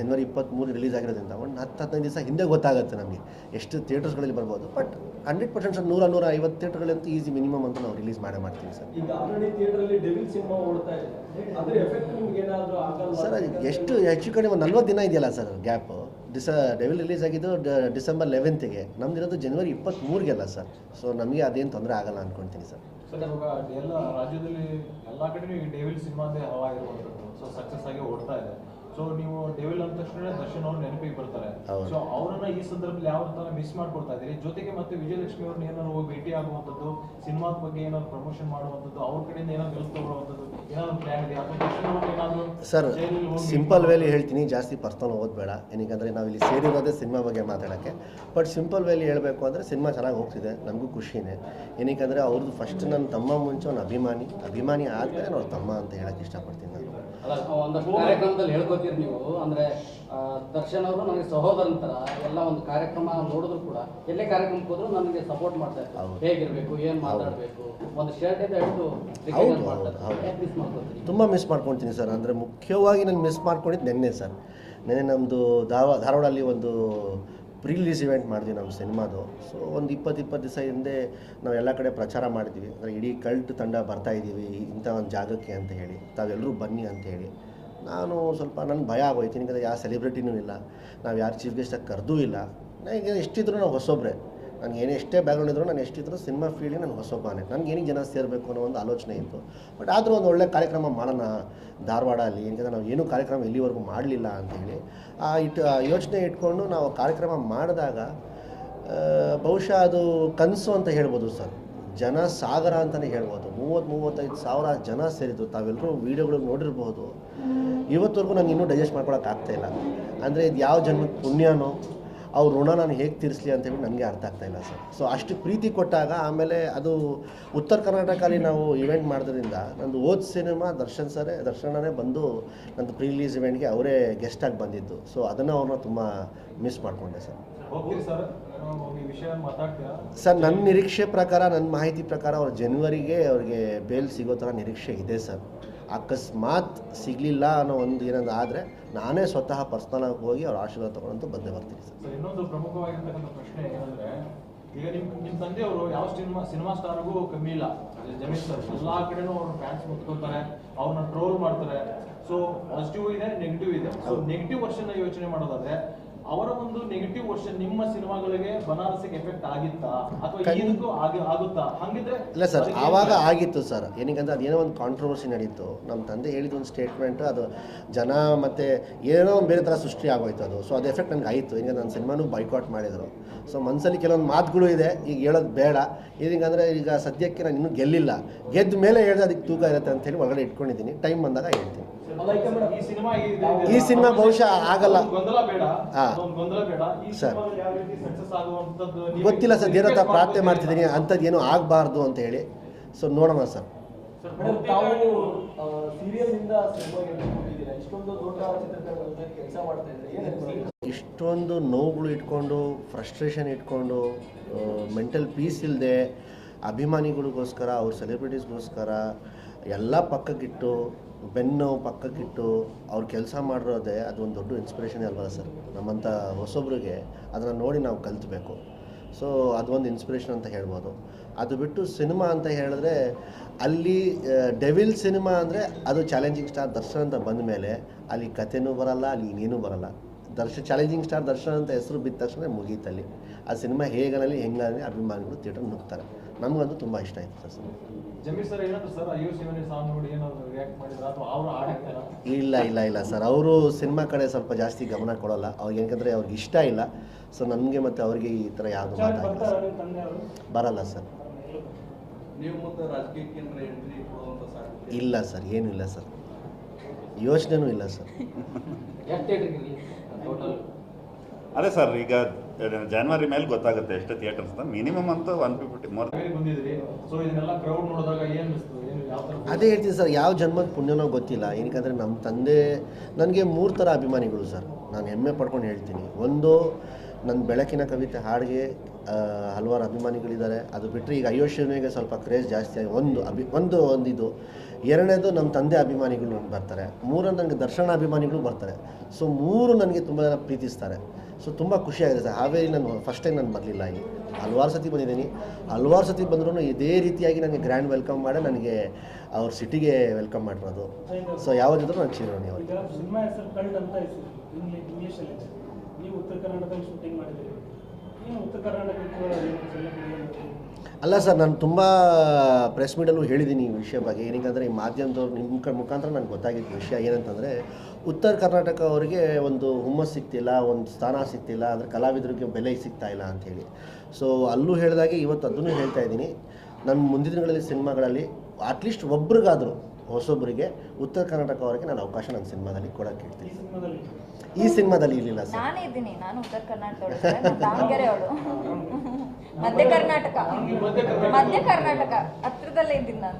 ಜನವರಿ ಇಪ್ಪತ್ತ್ಮೂರು ರಿಲೀಸ್ ಆಗಿರೋದ್ರಿಂದ ಒಂದು ಹತ್ತು ಹದಿನೈದು ದಿವಸ ಹಿಂದೆ ಗೊತ್ತಾಗುತ್ತೆ ನಮಗೆ ಎಷ್ಟು ಥಿಯೇಟರ್ಸ್ಗಳಲ್ಲಿ ಬರ್ಬೋದು. ಬಟ್ ಹಂಡ್ರೆಡ್ ಪರ್ಸೆಂಟ್ ಸರ್ ನೂರ ನೂರ ಐವತ್ತು ಥಿಯೇಟರ್ಗಳಂತೂ ಈಸಿ ಮಿನಿಮಮ್ ಅಂತ ನಾವು ರಿಲೀಸ್ ಮಾಡೇ ಮಾಡ್ತೀವಿ ಸರ್. ಈಗ ಆಲ್ರೆಡಿ ಥಿಯೇಟರ್ ಅಲ್ಲಿ ಡೆವಿಲ್ ಸಿನಿಮಾ ಓಡ್ತಾ ಇದೆ. ಅದ್ರ ಎಫೆಕ್ಟ್ ನಿಮ್ಗೆ ಏನಾದ್ರು ಆಗಲ್ವಾ? ಸರ್ ಎಷ್ಟು ಹೆಚ್ಚು ಕಡಿಮೆ ಒಂದು ನಲ್ವತ್ತು ದಿನ ಇದೆಯಲ್ಲ ಸರ್ ಗ್ಯಾಪು ಡಿಸ ಡೆವಿಲ್ ರಿಲೀಸ್ ಆಗಿದ್ದು ಡಿಸೆಂಬರ್ ಲೆವೆಂತ್ಗೆ ನಮ್ದಿರೋದು ಜನವರಿ ಇಪ್ಪತ್ತ್ಮೂರಿಗೆಲ್ಲ ಸರ್. ಸೊ ನಮಗೆ ಅದೇನು ತೊಂದರೆ ಆಗಲ್ಲ ಅಂದ್ಕೊಳ್ತೀನಿ ಸರ್. ರಾಜ್ಯದಲ್ಲಿ ಎಲ್ಲ ರಾಜ್ಯದಲ್ಲಿ ಎಲ್ಲಾ ಕಡೆನೂ ಡೆವಿಲ್ ಸಿನಿಮಾದೇ ಹವಾ ಇರುವಂಥದ್ದು. ಸೊ ಸಕ್ಸಸ್ ಆಗಿ ಓಡ್ತಾ ಇದೆ. ಸೊ ನೀವು ಡೆವಿಲ್ ಅಂದ ತಕ್ಷಣ ದರ್ಶನ್ ಅವ್ರು ನೆನಪಿಗೆ ಬರ್ತಾರೆ. ಸೊ ಅವರನ್ನ ಈ ಸಂದರ್ಭದಲ್ಲಿ ಯಾವ ತರ ಮಿಸ್ ಮಾಡ್ಕೊಳ್ತಾ ಇದ್ದೀರಿ? ಜೊತೆಗೆ ಮತ್ತೆ ವಿಜಯಲಕ್ಷ್ಮಿ ಅವ್ರನ್ನ ಏನಾದ್ರು ಹೋಗಿ ಭೇಟಿ ಆಗುವಂಥದ್ದು ಸಿನಿಮಾದ ಬಗ್ಗೆ ಏನಾದ್ರು ಪ್ರಮೋಷನ್ ಮಾಡುವಂಥದ್ದು ಅವ್ರ ಕಡೆಯಿಂದ ಏನಾದ್ರು ಹೆಲ್ಪ್ ತಗೊಳ್ಳುವಂಥದ್ದು ಏನಾದ್ರು ಪ್ಲಾನ್ ಇದೆ ಅಥವಾ ದರ್ಶನ್ ಅವ್ರಿಗೆ ಏನಾದ್ರು ಸರ್ ಸಿಂಪಲ್ ವೇಲಿ ಹೇಳ್ತೀನಿ ಜಾಸ್ತಿ ಪರ್ಸನಲ್ ಓದ್ಬೇಡ ಏನಕ್ಕೆ ನಾವು ಇಲ್ಲಿ ಸೇರಿರೋದೇ ಸಿನಿಮಾ ಬಗ್ಗೆ ಮಾತಾಡೋಕ್ಕೆ. ಬಟ್ ಸಿಂಪಲ್ ವೇಲಿ ಹೇಳಬೇಕು ಅಂದರೆ ಸಿನಿಮಾ ಚೆನ್ನಾಗಿ ಹೋಗ್ತಿದೆ ನಮಗೂ ಖುಷಿನೇ. ಏನಕ್ಕೆ ಅವ್ರದ್ದು ಫಸ್ಟ್ ನನ್ನ ತಮ್ಮ ಮುಂಚೆ ಅವ್ನು ಅಭಿಮಾನಿ. ಅಭಿಮಾನಿ ಆದಮೇಲೆ ಅವ್ರ ತಮ್ಮ ಅಂತ ಹೇಳಕ್ಕೆ ಇಷ್ಟಪಡ್ತೀನಿ ನಾನು. ಹೇಳ್ಕೊತೀರಿ ನೀವು ಅಂದ್ರೆ ದರ್ಶನ್ ಅವರು ನನಗೆ ಸಹೋದರ ತರ ಎಲ್ಲ ಒಂದು ಕಾರ್ಯಕ್ರಮ ನೋಡಿದ್ರು ಕೂಡ ಎಲ್ಲೇ ಕಾರ್ಯಕ್ರಮಕ್ಕೆ ಹೋದ್ರು ನನಗೆ ಸಪೋರ್ಟ್ ಮಾಡ್ತಾ ಇರ್ತಾರೆ. ಹೇಗಿರ್ಬೇಕು ಏನ್ ಮಾತಾಡ್ಬೇಕು ಒಂದು ಶರ್ಟ್ ಇಂದ ಹಿಡಿದು ಮಿಸ್ ಮಾಡ್ಕೊತೀರಿ ತುಂಬ ಮಿಸ್ ಮಾಡ್ಕೊಳ್ತೀನಿ ಸರ್ ಅಂದರೆ ಮುಖ್ಯವಾಗಿ ನಾನು ಮಿಸ್ ಮಾಡ್ಕೊಂಡಿದ್ದು ನೆನ್ನೆ ಸರ್ ನೆನ್ನೆ ನಮ್ಮದು ಧಾವ ಧಾರವಾಡಲ್ಲಿ ಒಂದು ಪ್ರೀ ರಿಲೀಸ್ ಇವೆಂಟ್ ಮಾಡಿದ್ವಿ ನಮ್ಮ ಸಿನಿಮಾದು. ಸೊ ಒಂದು ಇಪ್ಪತ್ತು ಇಪ್ಪತ್ತು ದಿವಸ ಹಿಂದೆ ನಾವು ಎಲ್ಲ ಕಡೆ ಪ್ರಚಾರ ಮಾಡಿದ್ವಿ. ಅಂದರೆ ಇಡೀ ಕಲ್ಟ್ ತಂಡ ಬರ್ತಾ ಇದ್ದೀವಿ ಇಂಥ ಒಂದು ಜಾಗಕ್ಕೆ ಅಂತ ಹೇಳಿ. ತಾವೆಲ್ಲರೂ ಬನ್ನಿ ಅಂತ ಹೇಳಿ. ನಾನು ಸ್ವಲ್ಪ ನನ್ನ ಭಯ ಆಗೋಯ್ತು. ನಿಮಗೆ ಯಾವ ಸೆಲೆಬ್ರಿಟಿನೂ ಇಲ್ಲ. ನಾವು ಯಾರು ಚೀಫ್ ಗೆಸ್ಟಾಗಿ ಕರೆದೂ ಇಲ್ಲ. ನನಗೆ ಎಷ್ಟಿದ್ರು ನಾವು ಹೊಸೊಬ್ಬರೇ ನನಗೆ ಏನೇ ಎಷ್ಟೇ ಬ್ಯಾಕ್ಗ್ರೌಂಡ್ ಇದ್ದರೂ ನಾನು ಎಷ್ಟಿದ್ರು ಸಿನಿಮಾ ಫೀಲ್ಡಿಗೆ ನಾನು ಹೊಸೊಬ್ಬನೇ. ನನಗೆ ಏನಿಗೆ ಜನ ಸೇರಬೇಕು ಅನ್ನೋ ಒಂದು ಆಲೋಚನೆ ಇತ್ತು. ಬಟ್ ಆದರೂ ಒಂದು ಒಳ್ಳೆ ಕಾರ್ಯಕ್ರಮ ಮಾಡೋಣ. ಧಾರವಾಡ ಅಲ್ಲಿ ಯಾಕಂದರೆ ನಾವು ಏನೂ ಕಾರ್ಯಕ್ರಮ ಇಲ್ಲಿವರೆಗೂ ಮಾಡಲಿಲ್ಲ ಅಂತೇಳಿ ಆ ಇಟ್ಟು ಆ ಯೋಚನೆ ಇಟ್ಕೊಂಡು ನಾವು ಕಾರ್ಯಕ್ರಮ ಮಾಡಿದಾಗ ಬಹುಶಃ ಅದು ಕನಸು ಅಂತ ಹೇಳ್ಬೋದು ಸರ್. ಜನ ಸಾಗರ ಅಂತಲೇ ಹೇಳ್ಬೋದು. ಮೂವತ್ತು, ಮೂವತ್ತೈದು ಸಾವಿರ ಜನ ಸೇರಿದ್ರು ತಾವೆಲ್ಲರೂ ವೀಡಿಯೋಗಳು ನೋಡಿರ್ಬೋದು. ಇವತ್ತವರೆಗೂ ನಾನು ಇನ್ನೂ ಡೈಜೆಸ್ಟ್ ಮಾಡ್ಕೊಳಕ್ಕೆ ಇಲ್ಲ. ಅಂದರೆ ಇದು ಯಾವ ಜನ್ಮದ ಪುಣ್ಯನೋ, ಅವ್ರ ಋಣ ನಾನು ಹೇಗೆ ತೀರಿಸಲಿ ಅಂತ ಹೇಳಿ ನನಗೆ ಅರ್ಥ ಆಗ್ತಾ ಇಲ್ಲ ಸರ್. ಸೊ ಅಷ್ಟು ಪ್ರೀತಿ ಕೊಟ್ಟಾಗ ಆಮೇಲೆ ಅದು ಉತ್ತರ ಕರ್ನಾಟಕದಲ್ಲಿ ನಾವು ಇವೆಂಟ್ ಮಾಡೋದ್ರಿಂದ ನಂದು ಓದ್ ಸಿನಿಮಾ ದರ್ಶನ್ ಸರೇ ದರ್ಶನನೇ ಬಂದು ನಂದು ಪ್ರೀ ರಿಲೀಸ್ ಇವೆಂಟ್ಗೆ ಅವರೇ ಗೆಸ್ಟಾಗಿ ಬಂದಿದ್ದು. ಸೊ ಅದನ್ನು ಅವ್ರನ್ನ ತುಂಬ ಮಿಸ್ ಮಾಡಿಕೊಂಡೆ ಸರ್. ಹೋಗ್ತೀರಿ ಸರ್ ಈ ವಿಷಯ ಮಾತಾಡ್ತೀರಾ ಸರ್ ನನ್ನ ನಿರೀಕ್ಷೆ ಪ್ರಕಾರ ನನ್ನ ಮಾಹಿತಿ ಪ್ರಕಾರ ಅವ್ರು ಜನವರಿಗೆ ಅವ್ರಿಗೆ ಬೇಲ್ ಸಿಗೋ ಥರ ನಿರೀಕ್ಷೆ ಇದೆ ಸರ್. ಅಕಸ್ಮಾತ್ ಸಿಗಲಿಲ್ಲ ಅನ್ನೋ ಒಂದು ಏನಾದ್ರು ಆದರೆ ನಾನೇ ಸ್ವತಃ ಪರ್ಸ್ನಲಾಗಿ ಹೋಗಿ ಅವ್ರ ಆಶೀರ್ವಾದ ತೊಗೊಂಡು ಬಂದೇ ಬರ್ತೀನಿ ಸರ್. ಇನ್ನೊಂದು ಪ್ರಮುಖವಾಗಿರ್ತಕ್ಕಂಥ ಪ್ರಶ್ನೆ ಏನಂದ್ರೆ ಈಗ ನಿಮ್ಮ ನಿಮ್ ತಂದೆಯವರು ಯಾವ ಸಿನಿಮಾ ಸಿನಿಮಾ ಸ್ಟಾರ್ಗೂ ಕಮ್ಮಿ ಇಲ್ಲ. ಜಮೀನ್ ಸರ್ ಎಲ್ಲಾ ಕಡೆನೂ ಅವ್ರ ಫ್ಯಾನ್ಸ್ ಮುತ್ಕೊಳ್ತಾರೆ ಅವ್ರನ್ನ ಟ್ರೋಲ್ ಮಾಡ್ತಾರೆ. ಸೊ ಪಾಸಿಟಿವ್ ಇದೆ ನೆಗೆಟಿವ್ ಇದೆ. ಸೊ ನೆಗೆಟಿವ್ ವರ್ಷನ್ ಯೋಚನೆ ಮಾಡೋದಾದ್ರೆ ಅವರ ಒಂದು ನೆಗೆಟಿವ್ ವರ್ಷನ್ ನಿಮ್ಮ ಸಿನಿಮಾಗಳಿಗೆ ಬನಾರಸಿಗೆ ಎಫೆಕ್ಟ್ ಆಗಿತ್ತಾ? ಅಥವಾ ಏನಕ್ಕೂ ಆಗುತ್ತಾ? ಹಂಗಿದ್ರೆ ಇಲ್ಲ ಸರ್ ಆವಾಗ ಆಗಿತ್ತು ಸರ್. ಏನಕ್ಕಂದ್ರೆ ಅದೇನೋ ಒಂದು ಕಾಂಟ್ರವರ್ಸಿ ನಡೀತು. ನಮ್ಮ ತಂದೆ ಹೇಳಿದ ಒಂದು ಸ್ಟೇಟ್ಮೆಂಟ್ ಅದು ಜನ ಮತ್ತು ಏನೋ ಒಂದು ಬೇರೆ ಥರ ಸೃಷ್ಟಿ ಆಗೋಯ್ತು ಅದು. ಸೊ ಅದು ಎಫೆಕ್ಟ್ ನನಗೆ ಆಯಿತು. ಈಗ ನನ್ನ ಸಿನಿಮಾನು ಬೈಕಾಟ್ ಮಾಡಿದರು. ಸೊ ಮನಸ್ಸಲ್ಲಿ ಕೆಲವೊಂದು ಮಾತುಗಳು ಇದೆ. ಈಗ ಹೇಳೋದು ಬೇಡ. ಇದೀಗಂದರೆ ಈಗ ಸದ್ಯಕ್ಕೆ ನಾನು ಇನ್ನೂ ಗೆಲ್ಲಿಲ್ಲ. ಗೆದ್ದ ಮೇಲೆ ಹೇಳಿದ್ರೆ ಅದಕ್ಕೆ ತೂಕ ಇರುತ್ತೆ ಅಂತ ಹೇಳಿ ಒಳಗಡೆ ಇಟ್ಕೊಂಡಿದ್ದೀನಿ. ಟೈಮ್ ಬಂದಾಗ ಹೇಳ್ತೀನಿ. ಈ ಸಿನಿಮಾ ಬಹುಶಃ ಆಗಲ್ಲ. ಹಾ. ಸರ್. ಯಾವ ರೀತಿ ಸಕ್ಸಸ್ ಆಗುವಂತದ್ದು ನೀವು ಗೊತ್ತಿಲ್ಲ ಸರ್ ದೇವ್ರ ಹತ್ರ ಪ್ರಾರ್ಥನೆ? ಮಾಡ್ತಿದ್ದೀನಿ ಅಂಥದ್ದು ಏನೂ ಆಗಬಾರ್ದು ಅಂತ ಹೇಳಿ. ಸೊ ನೋಡೋಣ ಸರ್. ಸರ್, ತಾವು ನೀವು ಸೀರಿಯಲ್ನಿಂದ ಸಿನಿಮಾಗೆ ಹೋಗಿದ್ದೀರಾ ಇಷ್ಟೊಂದು ದೊಡ್ಡ ಚಿತ್ರತಂಡದಲ್ಲಿ ಕೆಲಸ ಮಾಡ್ತಾ ಇದ್ದಾರೆ? ಏನ್ ಇಷ್ಟೊಂದು ನೋವುಗಳು ಇಟ್ಕೊಂಡು ಫ್ರಸ್ಟ್ರೇಷನ್ ಇಟ್ಕೊಂಡು ಮೆಂಟಲ್ ಪೀಸ್ ಇಲ್ಲದೆ ಅಭಿಮಾನಿಗಳಿಗೋಸ್ಕರ ಅವ್ರ ಸೆಲೆಬ್ರಿಟೀಸ್ಗೋಸ್ಕರ ಎಲ್ಲ ಪಕ್ಕಕ್ಕಿಟ್ಟು ಬೆನ್ನು ಪಕ್ಕಕ್ಕಿಟ್ಟು ಅವ್ರು ಕೆಲಸ ಮಾಡಿರೋದೇ ಅದು ಒಂದು ದೊಡ್ಡ ಇನ್ಸ್ಪಿರೇಷನ್ ಅಲ್ವಲ್ಲ ಸರ್ ನಮ್ಮಂಥ ಹೊಸೊಬ್ರಿಗೆ ಅದನ್ನು ನೋಡಿ ನಾವು ಕಲ್ತ್ಬೇಕು. ಸೊ ಅದೊಂದು ಇನ್ಸ್ಪಿರೇಷನ್ ಅಂತ ಹೇಳ್ಬೋದು. ಅದು ಬಿಟ್ಟು ಸಿನಿಮಾ ಅಂತ ಹೇಳಿದ್ರೆ ಅಲ್ಲಿ ಡೆವಿಲ್ ಸಿನಿಮಾ ಅಂದರೆ ಅದು ಚಾಲೆಂಜಿಂಗ್ ಸ್ಟಾರ್ ದರ್ಶನ್ ಅಂತ ಬಂದ ಮೇಲೆ ಅಲ್ಲಿ ಕಥೆನೂ ಬರಲ್ಲ ಅಲ್ಲಿ ಇನ್ನೇನೂ ಬರಲ್ಲ. ದರ್ಶನ್ ಚಾಲೆಂಜಿಂಗ್ ಸ್ಟಾರ್ ದರ್ಶನ್ ಅಂತ ಹೆಸರು ಬಿದ್ದ ತಕ್ಷಣ ಮುಗೀತಲ್ಲಿ. ಆ ಸಿನಿಮಾ ಹೇಗನಲ್ಲಿ ಹೆಂಗಲ್ಲಿ ಅಭಿಮಾನಿಗಳು ಥಿಯೇಟರ್ ನುಗ್ತಾರೆ. ನಮಗಂತೂ ತುಂಬ ಇಷ್ಟ ಆಯಿತು ಸರ್ ಸಿನಿಮಾ. ಸರ್ ಏನಾದ್ರು ಸರ್ ಅಯ್ಯೋ ಶಿವನೇ ಸಾಂಗ್ ನೋಡಿ ಏನಾದ್ರು ರಿಯಾಕ್ಟ್ ಮಾಡಿದ್ರ ಅಥವಾ ಅವ್ರು ಹಾಡಿರ್ತಾರ ಇಲ್ಲ ಇಲ್ಲ ಇಲ್ಲ ಸರ್. ಅವರು ಸಿನಿಮಾ ಕಡೆ ಸ್ವಲ್ಪ ಜಾಸ್ತಿ ಗಮನ ಕೊಡೋಲ್ಲ. ಅವ್ರಿಗೆ ಯಾಕಂದರೆ ಅವ್ರಿಗೆ ಇಷ್ಟ ಇಲ್ಲ. ಸೊ ನಮಗೆ ಮತ್ತು ಅವ್ರಿಗೆ ಈ ಥರ ಯಾವುದು ಮಾತಾಡಲ್ಲ ಸರ್. ಬರಲ್ಲ ಸರ್. ಇಲ್ಲ ಸರ್ ಏನೂ ಇಲ್ಲ ಸರ್. ಯೋಚನೆನೂ ಇಲ್ಲ ಸರ್. ಅದೇ ಸರ್ ಈಗ ಜಾನ್ವರಿ ಮೇಲೆ ಗೊತ್ತಾಗುತ್ತೆ ಎಷ್ಟು ಥಿಯೇಟರ್ಸ್ ಮಿನಿಮಮ್ ಅಂತೂ ಒನ್ ಫಿಫ್ಟಿ ಮೋರ್ ಬಂದಿದ್ರಿ ಸೊ ಇದನ್ನೆಲ್ಲ ಕ್ರೌಡ್ ನೋಡಿದಾಗ ಏನ್ ಏನು ಅದೇ ಹೇಳ್ತೀನಿ ಸರ್ ಯಾವ ಜನ್ಮದ ಪುಣ್ಯನೋ ಗೊತ್ತಿಲ್ಲ. ಏನಕ್ಕಂದರೆ ನಮ್ಮ ತಂದೆ ನನಗೆ ಮೂರು ಥರ ಅಭಿಮಾನಿಗಳು ಸರ್. ನಾನು ಹೆಮ್ಮೆ ಪಡ್ಕೊಂಡು ಹೇಳ್ತೀನಿ. ಒಂದು ನನ್ನ ಬೆಳಕಿನ ಕವಿತೆ ಹಾಡಿಗೆ ಹಲವಾರು ಅಭಿಮಾನಿಗಳಿದ್ದಾರೆ. ಅದು ಬಿಟ್ಟರೆ ಈಗ ಅಯೋಶ್ವನಿಗೆ ಸ್ವಲ್ಪ ಕ್ರೇಜ್ ಜಾಸ್ತಿ ಆಗಿ ಒಂದು ಅಭಿ, ಒಂದು ಒಂದಿದು. ಎರಡನೇದು ನಮ್ಮ ತಂದೆ ಅಭಿಮಾನಿಗಳು ಬರ್ತಾರೆ. ಮೂರನೇದು ನನಗೆ ದರ್ಶನ ಅಭಿಮಾನಿಗಳು ಬರ್ತಾರೆ. ಸೊ ಮೂರು ನನಗೆ ತುಂಬ ಜನ ಪ್ರೀತಿಸ್ತಾರೆ. ಸೊ ತುಂಬ ಖುಷಿಯಾಗಿದೆ ಸರ್ ಹಾವೇರಿ ನಾನು ಫಸ್ಟ್ ಟೈಮ್ ನಾನು ಬರಲಿಲ್ಲ ಈ ಹಲವಾರು ಸತಿ ಬಂದಿದ್ದೀನಿ. ಹಲವಾರು ಸತಿ ಬಂದರೂ ಇದೇ ರೀತಿಯಾಗಿ ನನಗೆ ಗ್ರ್ಯಾಂಡ್ ವೆಲ್ಕಮ್ ಮಾಡಿ ನನಗೆ ಅವ್ರ ಸಿಟಿಗೆ ವೆಲ್ಕಮ್ ಮಾಡಿರೋದು. ಸೊ ಯಾವುದಿದ್ರು ನಾನು ಚಿರೋಣಿ ನೀವು ಉತ್ತರ ಕರ್ನಾಟಕದಲ್ಲಿ ಶೂಟಿಂಗ್ ಮಾಡಿದ್ದೀರಿ. ಅಲ್ಲ ಸರ್, ನಾನು ತುಂಬ ಪ್ರೆಸ್ ಮೀಟಲ್ಲೂ ಹೇಳಿದ್ದೀನಿ ಈ ವಿಷಯ ಬಗ್ಗೆ. ಏನಕ್ಕಂದರೆ ಈ ಮಾಧ್ಯಮದವ್ರು ನಿಮ್ಮ ಮುಖಾಂತರ ನನಗೆ ಗೊತ್ತಾಗಿದ್ದ ವಿಷಯ ಏನಂತಂದರೆ, ಉತ್ತರ ಕರ್ನಾಟಕ ಅವರಿಗೆ ಒಂದು ಹುಮ್ಮಸ್ ಸಿಗ್ತಿಲ್ಲ, ಒಂದು ಸ್ಥಾನ ಸಿಗ್ತಿಲ್ಲ ಅಂದರೆ ಕಲಾವಿದರಿಗೆ ಬೆಲೆ ಸಿಗ್ತಾ ಇಲ್ಲ ಅಂಥೇಳಿ ಸೊ ಅಲ್ಲೂ ಹೇಳಿದಾಗೆ ಇವತ್ತು ಅದನ್ನು ಹೇಳ್ತಾ ಇದ್ದೀನಿ. ನನ್ನ ಮುಂದಿನ ದಿನಗಳಲ್ಲಿ ಸಿನಿಮಾಗಳಲ್ಲಿ ಅಟ್ಲೀಸ್ಟ್ ಒಬ್ರಿಗಾದರೂ ಹೊಸೊಬ್ಬರಿಗೆ ಉತ್ತರ ಕರ್ನಾಟಕ ಅವರಿಗೆ ನಾನು ಅವಕಾಶ ನನ್ನ ಸಿನಿಮಾದಲ್ಲಿ ಕೊಡೋಕೆ ಇರ್ತೀನಿ ಈ ಸಿನಿಮಾದಲ್ಲಿ? ಇರಲಿಲ್ಲ ಸರ್. ನಾನೇ ಇದ್ದೀನಿ ನಾನು ಉತ್ತರ ಕರ್ನಾಟಕದವಳು ದಾವಣಗೆರೆ ಅವಳು. ಮಧ್ಯ ಕರ್ನಾಟಕ. ಮಧ್ಯ ಕರ್ನಾಟಕ. ಹತ್ರದಲ್ಲೇ ಇದ್ದೀನಿ ನಾನು.